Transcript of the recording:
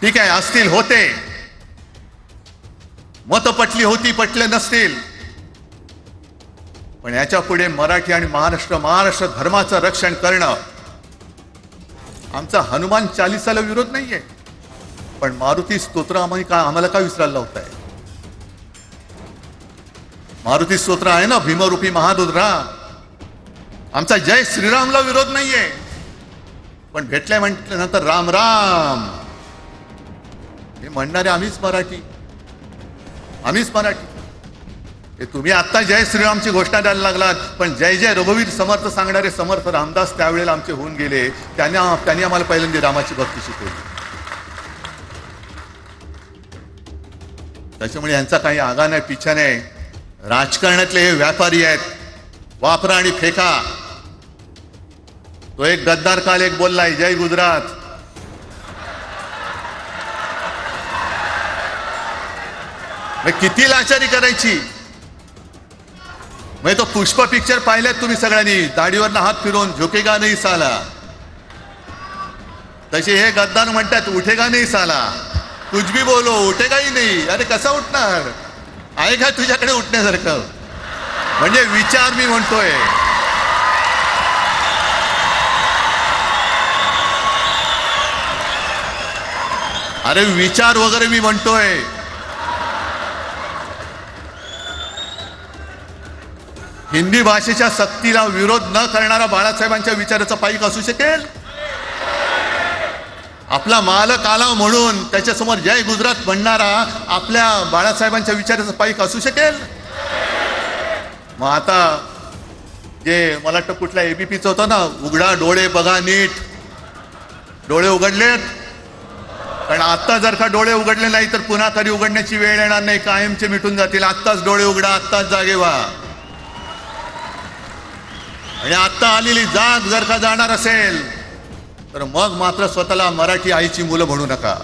ठीक आहे असतील होते. मत पटली होती पटले नसतील. पण याच्यापुढे मराठी आणि महाराष्ट्र महाराष्ट्र धर्माचं रक्षण करणं आमचा हनुमान चालिसाला विरोध नाहीये. पण मारुती स्तोत्र आम्ही का आम्हाला का विसरायला लावताय? मारुती स्तोत्र आहे ना भीमरूपी महादुद्रा? आमचा जय श्रीरामला विरोध नाहीये. पण भेटल्या म्हटल्यानंतर राम राम. हे म्हणणारे आम्हीच मराठी. आम्हीच मराठी. हे तुम्ही आता जय श्रीरामची घोषणा द्यायला लागलात पण जय जय रघुवीर समर्थ सांगणारे समर्थ रामदास त्यावेळेला आमचे होऊन गेले. त्यांना त्यांनी आम्हाला पहिल्यांदा रामाची भक्ती शिकवली. त्याच्यामुळे यांचा काही आगा नाही पिछा नाही. राजकारणातले हे व्यापारी आहेत. वापरा आणि फेका. तो एक गद्दार काल एक बोललाय जय गुजरात. मग किती लाचारी करायची? म्हणजे तो पुष्प पिक्चर पाहिल्यात तुम्ही सगळ्यांनी. दाढीवर हात फिरवून झोकेगा नाही साला? तसे हे गद्दार म्हणतात उठेगा नाही साला? कुछ भी बोलो उठेगाही नाही. अरे कसा उठणार? आहे का तुझ्याकडे उठण्यासारखं? म्हणजे विचार मी म्हणतोय. अरे विचार वगैरे मी म्हणतोय. हिंदी भाषेच्या सक्तीला विरोध न करणारा बाळासाहेबांच्या विचाराचा पाईक असू शकेल? आपला मालक आला म्हणून त्याच्यासमोर जय गुजरात म्हणणारा आपल्या बाळासाहेबांच्या विचाराचा पाईक असू शकेल? मग आता जे मला वाटतं कुठल्या एबीपीचं होतं ना उघडा डोळे बघा नीट. डोळे उघडलेत. कारण आत्ता जर का डोळे उघडले नाही तर पुन्हा कधी उघडण्याची वेळ येणार नाही कायमचे मिटून जातील. आत्ताच डोळे उघडा आत्ताच जागे व्हा. आणि आत्ता आलेली जाग जर का जाणार असेल तर मग मात्र स्वतःला मराठी आईची मुलं म्हणू नका.